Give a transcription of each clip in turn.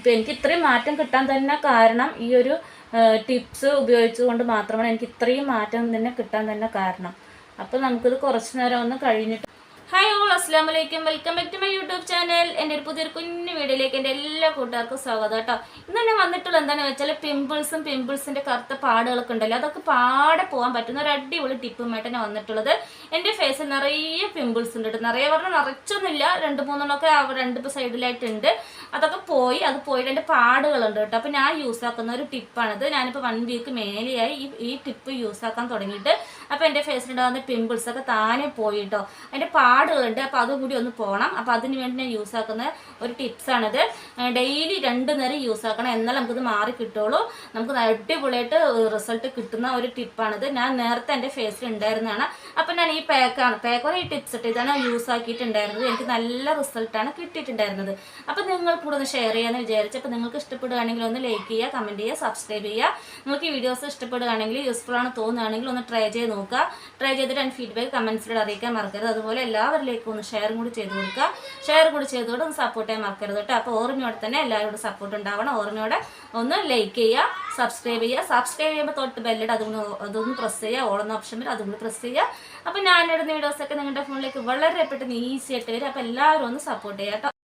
ഇപ്പം എനിക്ക് ഇത്രയും മാറ്റം കിട്ടാൻ തന്നെ കാരണം ഈ ഒരു ടിപ്സ് ഉപയോഗിച്ചുകൊണ്ട് മാത്രമാണ് എനിക്ക് ഇത്രയും മാറ്റം തന്നെ കിട്ടാൻ തന്നെ കാരണം. അപ്പോൾ നമുക്കിത് കുറച്ച് നേരം ഒന്ന് കഴിഞ്ഞിട്ട് all welcome back to my YouTube channel. എന്റെ ഒരു പുതിയൊരു കുഞ്ഞു വീഡിയോയിലേക്ക് എന്റെ എല്ലാ കൂട്ടുകാർക്കും സ്വാഗതം കേട്ടോ. ഇന്ന് തന്നെ വന്നിട്ടുള്ള എന്താണെന്ന് വെച്ചാൽ പിമ്പിൾസും പിമ്പിൾസിന്റെ കറുത്ത പാടുകളൊക്കെ ഉണ്ടല്ലോ. അതൊക്കെ പാടെ പോകാൻ പറ്റുന്ന ഒരു അടിപൊളി ടിപ്പുമായിട്ട് തന്നെ വന്നിട്ടുള്ളത്. എന്റെ ഫേസിൽ നിറയെ പിമ്പിൾസ് ഉണ്ട് നിറയെ പറഞ്ഞാൽ നിറച്ചൊന്നുമില്ല. രണ്ട് മൂന്നെണ്ണമൊക്കെ രണ്ട് സൈഡിലായിട്ടുണ്ട് അതൊക്കെ പോയി അത് പോയിട്ട് എന്റെ പാടുകളുണ്ട് കേട്ടോ. അപ്പോൾ ഞാൻ യൂസ് ആക്കുന്ന ഒരു ടിപ്പാണിത്. ഞാനിപ്പോൾ വൺ വീക്ക് മേലെയായി ഈ ഈ ടിപ്പ് യൂസ് ആക്കാൻ തുടങ്ങിയിട്ട്. അപ്പോൾ എന്റെ ഫേസിലുണ്ടാകുന്ന പിമ്പിൾസ് ഒക്കെ താനെ പോയി കേട്ടോ. അതിന്റെ പാടുകളുണ്ട്. അപ്പോൾ അതും കൂടി ഒന്ന് പോകണം അപ്പോൾ അതിന് വേണ്ടി ഞാൻ യൂസ് ആക്കുന്ന ഒരു ടിപ്സാണിത് ഡെയിലി രണ്ട് നേരം യൂസ് ആക്കണം. എന്നാലും നമുക്കിത് മാറി കിട്ടുള്ളൂ. നമുക്ക് അടിപൊളിയായിട്ട് റിസൾട്ട് കിട്ടുന്ന ഒരു ടിപ്പാണിത് ഞാൻ നേരത്തെ എന്റെ ഫേസിൽ ഉണ്ടായിരുന്നതാണ്. അപ്പോൾ ഞാൻ ഈ പാക്കാണ് പാക്ക് ഈ ടിപ്സ് ഇട്ട് ഇതാണ് യൂസ് ആക്കിയിട്ടുണ്ടായിരുന്നത്. എനിക്ക് നല്ല റിസൾട്ടാണ് കിട്ടിയിട്ടുണ്ടായിരുന്നത്. അപ്പോൾ നിങ്ങൾ കൂടെ ഒന്ന് ഷെയർ ചെയ്യാമെന്ന് വിചാരിച്ചു അപ്പോൾ നിങ്ങൾക്ക് ഇഷ്ടപ്പെടുകയാണെങ്കിൽ ഒന്ന് ലൈക്ക് ചെയ്യുക കമന്റ് ചെയ്യുക സബ്സ്ക്രൈബ് ചെയ്യുക. നിങ്ങൾക്ക് ഈ വീഡിയോസ് ഇഷ്ടപ്പെടുകയാണെങ്കിൽ യൂസ്ഫുൾ ആണ് തോന്നുകയാണെങ്കിൽ ഒന്ന് ട്രൈ ചെയ്ത് നോക്കുക. ട്രൈ ചെയ്തിട്ട് ഫീഡ്ബാക്ക് കമൻസിലൂടെ അറിയിക്കാൻ മറക്കരുത്. അതുപോലെ എല്ലാവരിലേക്കും ഒന്ന് ഷെയർ കൂടി ചെയ്ത് കൊടുക്കുക. ഷെയർ കൂടി ചെയ്തുകൊണ്ട് ഒന്ന് സപ്പോർട്ട് ചെയ്യാൻ മറക്കരുത് കേട്ടോ. അപ്പോൾ ഓർമ്മയോടെ തന്നെ എല്ലാവരോടും സപ്പോർട്ട് ഉണ്ടാവണം. ഓർമ്മയോടെ ഒന്ന് ലൈക്ക് ചെയ്യുക സബ്സ്ക്രൈബ് ചെയ്യുക. സബ്സ്ക്രൈബ് ചെയ്യുമ്പോൾ തൊട്ട് ബെല്ലിട്ട് അതും അതൊന്ന് പ്രസ് ചെയ്യുക. ഓളുന്ന ഓപ്ഷൻ വരും അതും കൂടി പ്രസ് ചെയ്യുക. അപ്പോൾ ഞാനിടുന്ന വീഡിയോസൊക്കെ നിങ്ങളുടെ ഫോണിലേക്ക് വളരെ പെട്ടെന്ന് ഈസി ആയിട്ട് വരും. അപ്പോൾ എല്ലാവരും ഒന്ന് സപ്പോർട്ട് ചെയ്യുക കേട്ടോ.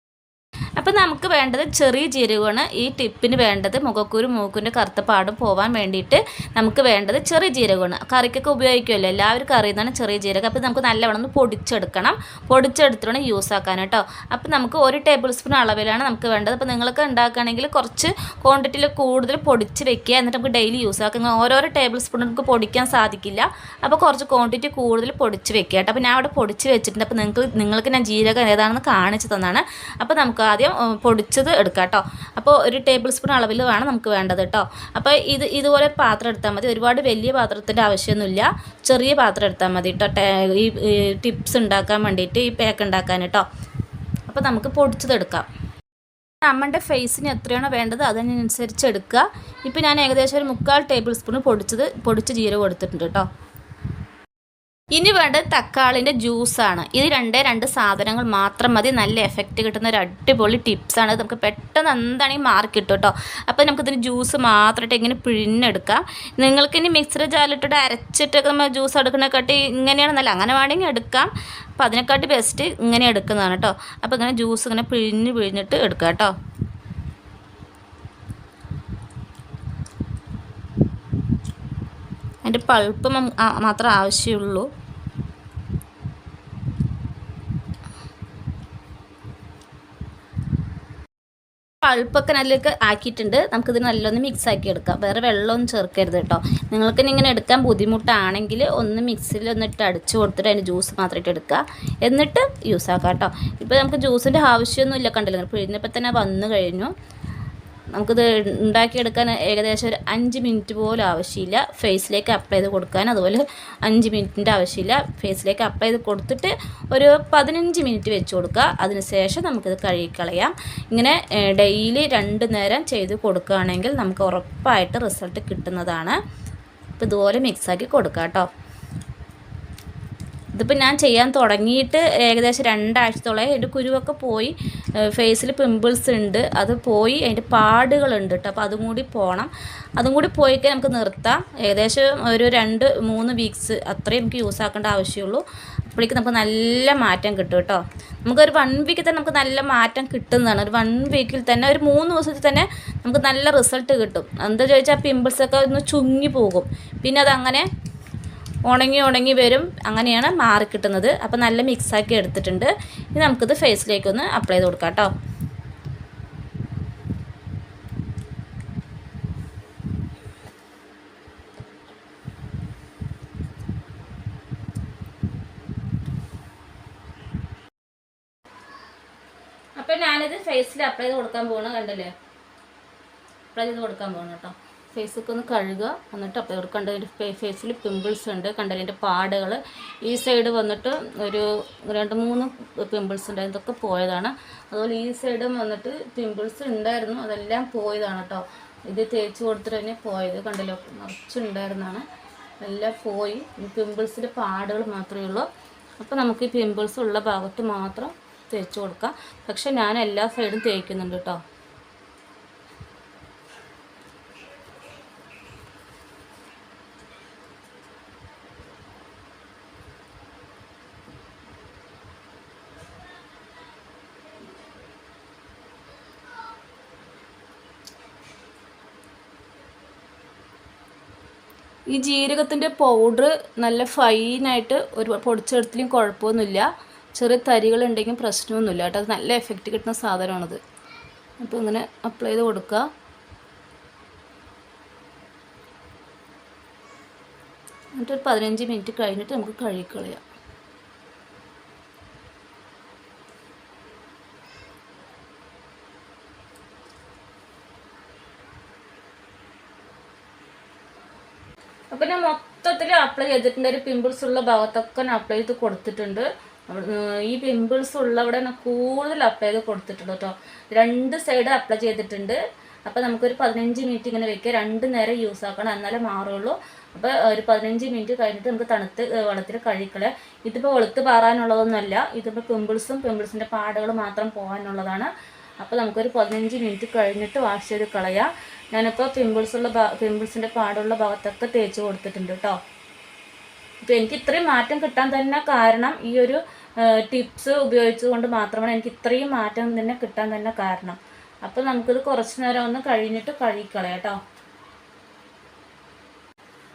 അപ്പം നമുക്ക് വേണ്ടത് ചെറിയ ജീരകമാണ്. ഈ ടിപ്പിന് വേണ്ടത് മുഖക്കൂരും മൂക്കിന്റെ കറുത്ത പാടും പോവാൻ വേണ്ടിയിട്ട് നമുക്ക് വേണ്ടത് ചെറിയ ജീരകമാണ്. കറിക്കൊക്കെ ഉപയോഗിക്കുമല്ലോ? എല്ലാവർക്കും അറിയുന്നതാണ് ചെറിയ ജീരകം. അപ്പോൾ നമുക്ക് നല്ലവണ്ണം ഒന്ന് പൊടിച്ചെടുക്കണം. പൊടിച്ചെടുത്തിട്ട് യൂസ് ആക്കാൻ കേട്ടോ. അപ്പോൾ നമുക്ക് ഒരു ടേബിൾ സ്പൂൺ അളവിലാണ് നമുക്ക് വേണ്ടത്. അപ്പോൾ നിങ്ങൾക്ക് ഉണ്ടാക്കുകയാണെങ്കിൽ കുറച്ച് ക്വാണ്ടിറ്റിയിൽ കൂടുതൽ പൊടിച്ച് വെക്കുക. എന്നിട്ട് നമുക്ക് ഡെയിലി യൂസ് ആക്കുക ഓരോരോ ടേബിൾ സ്പൂൺ നമുക്ക് പൊടിക്കാൻ സാധിക്കില്ല. അപ്പോൾ കുറച്ച് ക്വാണ്ടിറ്റി കൂടുതൽ പൊടിച്ച് വെക്കുക കേട്ടോ. അപ്പോൾ ഞാൻ അവിടെ പൊടിച്ച് വെച്ചിട്ടുണ്ട്. അപ്പോൾ നിങ്ങൾക്ക് നിങ്ങൾക്ക് ഞാൻ ജീരകം ഏതാണെന്ന് കാണിച്ചു തന്നാണ്. അപ്പോൾ നമുക്ക് ആദ്യം ഉം, പൊടിച്ചത് എടുക്കാം കേട്ടോ. അപ്പോൾ ഒരു ടേബിൾ സ്പൂൺ അളവിൽ വേണം നമുക്ക് വേണ്ടത് കേട്ടോ. അപ്പോൾ ഇത് ഇതുപോലെ പാത്രം എടുത്താൽ മതി. ഒരുപാട് വലിയ പാത്രത്തിന്റെ ആവശ്യമൊന്നുമില്ല. ചെറിയ പാത്രം എടുത്താൽ മതി കേട്ടോ. ഈ ടിപ്സ് ഉണ്ടാക്കാൻ വേണ്ടിയിട്ട് ഈ പാക്ക് ഉണ്ടാക്കാൻ കേട്ടോ. അപ്പോൾ നമുക്ക് പൊടിച്ചത് എടുക്കാം. നമ്മുടെ ഫേസിന് എത്രയാണോ വേണ്ടത് അതിനനുസരിച്ച് എടുക്കുക. ഇപ്പോൾ ഞാൻ ഏകദേശം ഒരു മുക്കാൽ ടേബിൾ സ്പൂൺ പൊടിച്ചത് പൊടിച്ച് ജീരകം കൊടുത്തിട്ടുണ്ട് കേട്ടോ. ഇനി വേണ്ടത് തക്കാളിന്റെ ജ്യൂസാണ്. ഇത് രണ്ടേ രണ്ട് സാധനങ്ങൾ മാത്രം മതി. നല്ല എഫക്റ്റ് കിട്ടുന്ന ഒരു അടിപൊളി ടിപ്സാണ് ഇത് നമുക്ക് പെട്ടെന്ന് എന്താണെങ്കിൽ മാർക്ക് കിട്ടും കേട്ടോ അപ്പോൾ നമുക്കിതിന് ജ്യൂസ് മാത്രമായിട്ട് ഇങ്ങനെ പിഴിഞ്ഞെടുക്കാം. നിങ്ങൾക്ക് ഇനി മിക്സർ ജാലിട്ടിട്ട് അരച്ചിട്ടൊക്കെ നമ്മൾ ജ്യൂസ് എടുക്കുന്നതിനെക്കാട്ടി ഇങ്ങനെയാണ് നല്ല അങ്ങനെ വേണമെങ്കിൽ എടുക്കാം. അപ്പോൾ അതിനെക്കാട്ടി ബെസ്റ്റ് ഇങ്ങനെ എടുക്കുന്നതാണ് കേട്ടോ അപ്പോൾ ഇങ്ങനെ ജ്യൂസ് ഇങ്ങനെ പിഴിഞ്ഞ് പിഴിഞ്ഞിട്ട് എടുക്കാം കേട്ടോ അതിന്റെ പൾപ്പ് മാത്രം ആവശ്യമുള്ളൂ. പൾപ്പൊക്കെ നല്ലൊക്കെ ആക്കിയിട്ടുണ്ട്. നമുക്കിത് നല്ലൊന്ന് മിക്സ് ആക്കി എടുക്കാം. വേറെ വെള്ളമൊന്നും ചേർക്കരുത് കേട്ടോ. നിങ്ങൾക്ക് ഇങ്ങനെ എടുക്കാൻ ബുദ്ധിമുട്ടാണെങ്കിൽ ഒന്ന് മിക്സിയിൽ ഒന്നിട്ട് അടിച്ച് കൊടുത്തിട്ട് അതിന്റെ ജ്യൂസ് മാത്രമായിട്ട് എടുക്കുക. എന്നിട്ട് യൂസ് ആക്കാം കേട്ടോ. ഇപ്പോൾ നമുക്ക് ജ്യൂസിന്റെ ആവശ്യമൊന്നുമില്ല കണ്ടില്ല? പിഴിഞ്ഞപ്പോൾ തന്നെ വന്നു കഴിഞ്ഞു. നമുക്കിത് ഉണ്ടാക്കിയെടുക്കാൻ ഏകദേശം ഒരു അഞ്ച് മിനിറ്റ് പോലും ആവശ്യമില്ല. ഫേസിലേക്ക് അപ്ലൈ ചെയ്ത് കൊടുക്കാൻ അതുപോലെ അഞ്ച് മിനിറ്റിന്റെ ആവശ്യമില്ല. ഫേസിലേക്ക് അപ്ലൈ ചെയ്ത് കൊടുത്തിട്ട് ഒരു പതിനഞ്ച് മിനിറ്റ് വെച്ച് കൊടുക്കുക. അതിനുശേഷം നമുക്കിത് കഴുകിക്കളയാം ഇങ്ങനെ ഡെയിലി രണ്ട് നേരം ചെയ്ത് കൊടുക്കുകയാണെങ്കിൽ നമുക്ക് ഉറപ്പായിട്ട് റിസൾട്ട് കിട്ടുന്നതാണ്. അപ്പോൾ ഇതുപോലെ മിക്സാക്കി കൊടുക്കാം കേട്ടോ. ഇതിപ്പോൾ ഞാൻ ചെയ്യാൻ തുടങ്ങിയിട്ട് ഏകദേശം രണ്ടാഴ്ചത്തോളം അതിന്റെ കുരുവൊക്കെ പോയി ഫേസിൽ പിമ്പിൾസ് ഉണ്ട് അത് പോയി അതിന്റെ പാടുകളുണ്ട് കേട്ടോ അപ്പോൾ അതും കൂടി പോകണം അതും കൂടി പോയിക്കാൻ നമുക്ക് നിർത്താം. ഏകദേശം ഒരു രണ്ട് മൂന്ന് വീക്സ് അത്രയും നമുക്ക് യൂസ് ആക്കേണ്ട ആവശ്യമുള്ളൂ. അപ്പോഴേക്ക് നമുക്ക് നല്ല മാറ്റം കിട്ടും കേട്ടോ നമുക്കൊരു വൺ വീക്കിൽ തന്നെ നമുക്ക് നല്ല മാറ്റം കിട്ടുന്നതാണ്. ഒരു വൺ വീക്കിൽ തന്നെ ഒരു മൂന്ന് ദിവസത്തിൽ തന്നെ നമുക്ക് നല്ല റിസൾട്ട് കിട്ടും. എന്താ ചോദിച്ചാൽ പിമ്പിൾസൊക്കെ ഒന്ന് ചുങ്ങി പോകും. പിന്നെ അതങ്ങനെ ഉണങ്ങി ഉണങ്ങി വരും. അങ്ങനെയാണ് മാറി കിട്ടുന്നത്. അപ്പോൾ നല്ല മിക്സാക്കി എടുത്തിട്ടുണ്ട്. ഇനി നമുക്കിത് ഫേസിലേക്കൊന്ന് അപ്ലൈ ചെയ്ത് കൊടുക്കാം കേട്ടോ. അപ്പം ഞാനിത് ഫേസിൽ അപ്ലൈ ചെയ്ത് കൊടുക്കാൻ പോകണം കണ്ടല്ലേ? അപ്ലൈ ചെയ്ത് കൊടുക്കാൻ പോകണം കേട്ടോ. ഫേസൊക്കെ ഒന്ന് കഴുകുക. എന്നിട്ട് അപ്പോൾ ഇവർക്ക് കണ്ടതിന്റെ ഫേസിൽ പിമ്പിൾസ് ഉണ്ട്. കണ്ടതിന്റെ പാടുകൾ. ഈ സൈഡ് വന്നിട്ട് ഒരു രണ്ട് മൂന്ന് പിമ്പിൾസ് ഉണ്ട്. ഇതൊക്കെ പോയതാണ്. അതുപോലെ ഈ സൈഡും വന്നിട്ട് പിമ്പിൾസ് ഉണ്ടായിരുന്നു. അതെല്ലാം പോയതാണ് കേട്ടോ ഇത് തേച്ച് കൊടുത്തിട്ട് തന്നെ പോയത്. കണ്ടല്ലോ നിറച്ചുണ്ടായിരുന്നാണ്. എല്ലാം പോയി. പിമ്പിൾസിന്റെ പാടുകൾ മാത്രമേ ഉള്ളൂ. അപ്പോൾ നമുക്ക് ഈ പിമ്പിൾസ് ഉള്ള ഭാഗത്ത് മാത്രം തേച്ച് കൊടുക്കാം. പക്ഷെ ഞാൻ എല്ലാ സൈഡും തേക്കുന്നുണ്ട് കേട്ടോ ഈ ജീരകത്തിന്റെ പൗഡർ നല്ല ഫൈനായിട്ട് ഒരു പൊടിച്ചെടുത്തിലും കുഴപ്പമൊന്നുമില്ല. ചെറിയ തരികളുണ്ടെങ്കിൽ പ്രശ്നമൊന്നുമില്ല കേട്ടോ. അത് നല്ല എഫക്റ്റ് കിട്ടുന്ന സാധനമാണത്. അപ്പോൾ ഇങ്ങനെ അപ്ലൈ ചെയ്ത് കൊടുക്കുക. എന്നിട്ടൊരു പതിനഞ്ച് മിനിറ്റ് കഴിഞ്ഞിട്ട് നമുക്ക് കഴുകിക്കളയാം അപ്പം ഞാൻ മൊത്തത്തിൽ അപ്ലൈ ചെയ്തിട്ടുണ്ട്. ഒരു പിമ്പിൾസ് ഉള്ള ഭാഗത്തൊക്കെ ഞാൻ അപ്ലൈ ചെയ്ത് കൊടുത്തിട്ടുണ്ട്. ഈ പിമ്പിൾസ് ഉള്ളവിടെ കൂടുതൽ അപ്ലൈ ചെയ്ത് കൊടുത്തിട്ടുണ്ട് കേട്ടോ. രണ്ട് സൈഡ് അപ്ലൈ ചെയ്തിട്ടുണ്ട്. അപ്പോൾ നമുക്കൊരു പതിനഞ്ച് മിനിറ്റ് ഇങ്ങനെ വെക്കുക. രണ്ട് നേരം യൂസ് ആക്കണം. എന്നാലേ മാറുള്ളൂ. അപ്പോൾ ഒരു പതിനഞ്ച് മിനിറ്റ് കഴിഞ്ഞിട്ട് നമുക്ക് തണുത്ത് വെള്ളത്തിൽ കഴിക്കളെ ഇതിപ്പോൾ വെളുത്ത് പാറാനുള്ളതൊന്നുമല്ല. ഇതിപ്പോൾ പിമ്പിൾസും പിമ്പിൾസിന്റെ പാടുകൾ മാത്രം പോകാനുള്ളതാണ്. അപ്പോൾ നമുക്കൊരു പതിനഞ്ച് മിനിറ്റ് കഴിഞ്ഞിട്ട് വാഷ് ചെയ്ത് കളയാം. ഞാനിപ്പോൾ പിമ്പിൾസ് ഉള്ള ഭാ പിമ്പിൾസിന്റെ പാടുള്ള ഭാഗത്തൊക്കെ തേച്ച് കൊടുത്തിട്ടുണ്ട് കേട്ടോ. എനിക്ക് ഇത്രയും മാറ്റം കിട്ടാൻ തന്നെ കാരണം ഈ ഒരു ടിപ്സ് ഉപയോഗിച്ചുകൊണ്ട് മാത്രമാണ് എനിക്ക് ഇത്രയും മാറ്റം തന്നെ കിട്ടാൻ തന്നെ കാരണം. അപ്പോൾ നമുക്കിത് കുറച്ച് നേരം ഒന്ന് കഴിഞ്ഞിട്ട് കഴുകിക്കളയാം കേട്ടോ.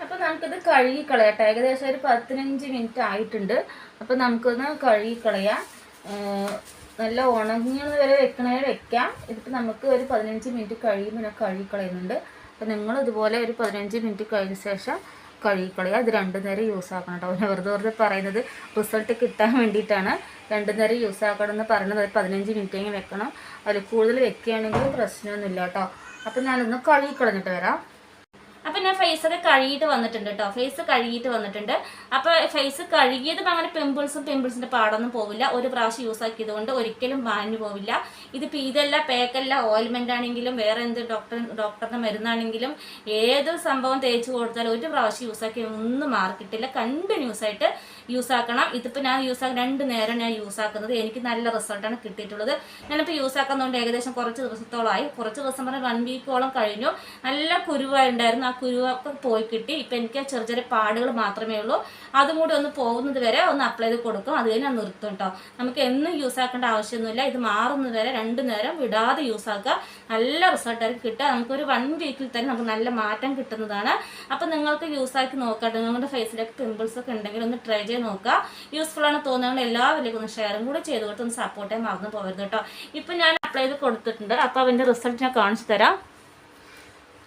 അപ്പോൾ നമുക്കിത് കഴുകിക്കളയാട്ടോ ഏകദേശം ഒരു പതിനഞ്ച് മിനിറ്റ് ആയിട്ടുണ്ട്. അപ്പോൾ നമുക്കൊന്ന് കഴുകിക്കളയാം. നല്ല ഉണങ്ങുന്നത് വരെ വെക്കണേ വെക്കാം. ഇതിപ്പോൾ നമുക്ക് ഒരു പതിനഞ്ച് മിനിറ്റ് കഴിയുമ്പോൾ കഴുകിക്കളയുന്നുണ്ട്. അപ്പോൾ നിങ്ങൾ ഇതുപോലെ ഒരു പതിനഞ്ച് മിനിറ്റ് കഴിഞ്ഞ ശേഷം കഴുകിക്കളയുക അത് രണ്ടു നേരം യൂസ് ആക്കണം കേട്ടോ വെറുതെ വെറുതെ പറയുന്നത് റിസൾട്ട് കിട്ടാൻ വേണ്ടിയിട്ടാണ്. രണ്ടു നേരം യൂസ് ആക്കണം എന്ന് പറയുന്നത് ഒരു പതിനഞ്ച് മിനിറ്റെങ്കിലും വെക്കണം. അതിൽ കൂടുതൽ വെക്കുകയാണെങ്കിൽ പ്രശ്നമൊന്നുമില്ല കേട്ടോ അപ്പോൾ ഞാനൊന്ന് കഴുകിക്കളഞ്ഞിട്ട് വരാം. ഞാൻ ഫേസ് ഒക്കെ കഴുകിയിട്ട് വന്നിട്ടുണ്ട് കേട്ടോ ഫേസ് കഴുകിയിട്ട് വന്നിട്ടുണ്ട്. അപ്പോൾ ഫേസ് കഴുകിയത് അങ്ങനെ പിമ്പിൾസും പിമ്പിൾസിന്റെ പാടൊന്നും പോവില്ല. ഒരു പ്രാവശ്യം യൂസ് ആക്കിയത് കൊണ്ട് ഒരിക്കലും വാങ്ങി പോവില്ല. ഇതിപ്പോൾ ഇതല്ല പേക്കല്ല ഓയിൽമെന്റ് ആണെങ്കിലും വേറെ എന്ത് ഡോക്ടർ ഡോക്ടറിന്റെ മരുന്നാണെങ്കിലും ഏത് സംഭവം തേച്ച് കൊടുത്താൽ ഒരു പ്രാവശ്യം യൂസ് ആക്കി ഒന്നും മാർക്കിട്ടില്ല കണ്ടിന്യൂസ് ആയിട്ട് യൂസ് ആക്കണം. ഇതിപ്പോൾ ഞാൻ യൂസ് ആക്കി രണ്ട് നേരം ഞാൻ യൂസ് ആക്കുന്നത്. എനിക്ക് നല്ല റിസൾട്ടാണ് കിട്ടിയിട്ടുള്ളത്. ഞാനിപ്പോൾ യൂസ് ആക്കുന്നതുകൊണ്ട് ഏകദേശം കുറച്ച് ദിവസത്തോളമായി കുറച്ച് ദിവസം പറഞ്ഞാൽ വൺ വീക്കോളം കഴിഞ്ഞു. നല്ല കുരുവായിട്ടുണ്ടായിരുന്നു ആ കുരുവൊക്കെ പോയി കിട്ടി. ഇപ്പം എനിക്ക് ചെറിയ ചെറിയ പാടുകൾ മാത്രമേ ഉള്ളൂ. അതും കൂടി ഒന്ന് പോകുന്നത് വരെ ഒന്ന് അപ്ലൈ ചെയ്ത് കൊടുക്കും. അത് കഴിഞ്ഞാൽ നിർത്തും കേട്ടോ നമുക്ക് എന്നും യൂസ് ആക്കേണ്ട ആവശ്യമൊന്നുമില്ല. ഇത് മാറുന്നത് വരെ രണ്ടു നേരം വിടാതെ യൂസ് ആക്കുക. നല്ല റിസൾട്ട് റിസൾട്ടായിരിക്കും കിട്ടുക. നമുക്കൊരു വൺ വീക്കിൽ തന്നെ നമുക്ക് നല്ല മാറ്റം കിട്ടുന്നതാണ്. അപ്പം നിങ്ങൾക്ക് യൂസ് ആക്കി നോക്കാം നിങ്ങളുടെ ഫേസിലേക്ക് പിമ്പിൾസ് ഒക്കെ ഉണ്ടെങ്കിൽ ഒന്ന് ട്രൈ ചെയ്ത് നോക്കുക. യൂസ്ഫുൾ ആണ് തോന്നുന്നത്. എല്ലാവരിലേക്കും ഒന്ന് ഷെയറും കൂടെ ചെയ്ത് കൊടുത്ത് ഒന്ന് സപ്പോർട്ട് ചെയ്യാൻ മറന്നു പോകരുത് കേട്ടോ ഇപ്പം ഞാൻ അപ്ലൈ ചെയ്ത് കൊടുത്തിട്ടുണ്ട്. അപ്പോൾ അതിന്റെ റിസൾട്ട് ഞാൻ കാണിച്ചു തരാം.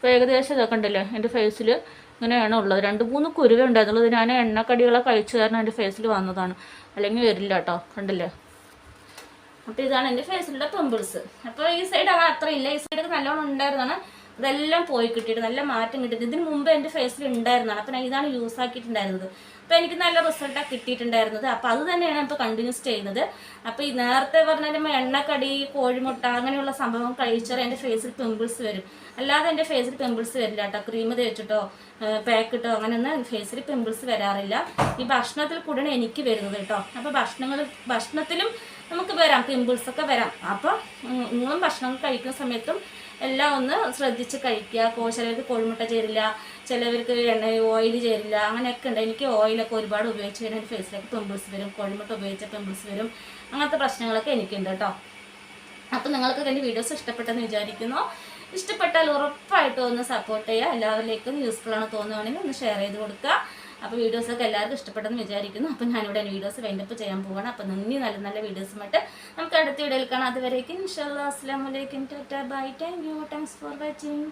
ഇപ്പോൾ ഏകദേശം ഇതൊക്കെ ഉണ്ടല്ലോ എന്റെ ഫേസിൽ ഇങ്ങനെയാണ് ഉള്ളത്. രണ്ട് മൂന്ന് കുരുവ ഉണ്ടായിരുന്നുള്ളത് ഞാൻ എണ്ണക്കടികളൊക്കെ കഴിച്ചു കാരണം എന്റെ ഫേസിൽ വന്നതാണ്. അല്ലെങ്കിൽ വരില്ല കേട്ടോ കണ്ടില്ലേ? അപ്പോൾ ഇതാണ് എന്റെ ഫേസിലുള്ള പിമ്പിൾസ് അപ്പോൾ ഈ സൈഡ് അങ്ങനെ അത്ര ഇല്ല. ഈ സൈഡൊക്കെ നല്ലോണം ഉണ്ടായിരുന്നാണ് ഇതെല്ലാം പോയി കിട്ടിയിട്ട് നല്ല മാറ്റം കിട്ടിയിട്ട് ഇതിന് മുമ്പ് എന്റെ ഫേസിൽ ഉണ്ടായിരുന്നതാണ്. അപ്പം ഞാൻ ഇതാണ് യൂസ് ആക്കിയിട്ടുണ്ടായിരുന്നത്. അപ്പോൾ എനിക്ക് നല്ല റിസൾട്ടാണ് കിട്ടിയിട്ടുണ്ടായിരുന്നത്. അപ്പോൾ അത് തന്നെയാണ് ഇപ്പോൾ കണ്ടിന്യൂസ് ചെയ്യുന്നത്. അപ്പോൾ ഈ നേരത്തെ നമ്മൾ എണ്ണക്കടി കോഴിമുട്ട അങ്ങനെയുള്ള സംഭവം കഴിച്ചാൽ എന്റെ ഫേസിൽ പിമ്പിൾസ് വരും. അല്ലാതെ എന്റെ ഫേസിൽ പിമ്പിൾസ് വരില്ല കേട്ടോ. ക്രീം തേച്ചിട്ടോ പാക്കിട്ടോ അങ്ങനെയൊന്നും ഫേസിൽ പിമ്പിൾസ് വരാറില്ല. ഈ ഭക്ഷണത്തിൽ കൂടെയാണ് എനിക്ക് വരുന്നത് കേട്ടോ. അപ്പോൾ ഭക്ഷണങ്ങൾ ഭക്ഷണത്തിലും നമുക്ക് വരാം. പിമ്പിൾസ് ഒക്കെ വരാം. അപ്പോൾ നിങ്ങളും ഭക്ഷണം കഴിക്കുന്ന സമയത്തും എല്ലാം ഒന്ന് ശ്രദ്ധിച്ച് കഴിക്കുക. കോ ചിലവർക്ക് കോഴിമുട്ട ചേരില്ല ചിലവർക്ക് എണ്ണ ഓയിൽ ചേരില്ല അങ്ങനെയൊക്കെ ഉണ്ട്. എനിക്ക് ഓയിലൊക്കെ ഒരുപാട് ഉപയോഗിച്ച് കഴിഞ്ഞാൽ എന്റെ ഫേസിലേക്ക് പിമ്പിൾസ് വരും. കോഴിമുട്ട ഉപയോഗിച്ച പിമ്പിൾസ് വരും. അങ്ങനത്തെ പ്രശ്നങ്ങളൊക്കെ എനിക്കുണ്ട് കേട്ടോ. അപ്പോൾ നിങ്ങൾക്ക് എന്റെ വീഡിയോസ് ഇഷ്ടപ്പെട്ടെന്ന് വിചാരിക്കുന്നു. ഇഷ്ടപ്പെട്ടാൽ ഉറപ്പായിട്ടും ഒന്ന് സപ്പോർട്ട് ചെയ്യുക. എല്ലാവരിലേക്കും യൂസ്ഫുൾ ആണ് തോന്നുകയാണെങ്കിൽ ഒന്ന് ഷെയർ ചെയ്ത് കൊടുക്കുക. അപ്പോൾ വീഡിയോസൊക്കെ എല്ലാവർക്കും ഇഷ്ടപ്പെട്ടെന്ന് വിചാരിക്കുന്നു. അപ്പോൾ ഞാനിവിടെ വീഡിയോസ് വൈൻഡപ്പ് ചെയ്യാൻ പോവാണ്. അപ്പോൾ നന്ദി നല്ല നല്ല വീഡിയോസുമായിട്ട് നമുക്ക് അടുത്ത വീഡിയോയിൽ കാണാം. അതുവരേക്കും ഇൻഷാല്ലാ അസ്സാം വലൈക്കും tata. Bye. Thank you. Thanks for watching.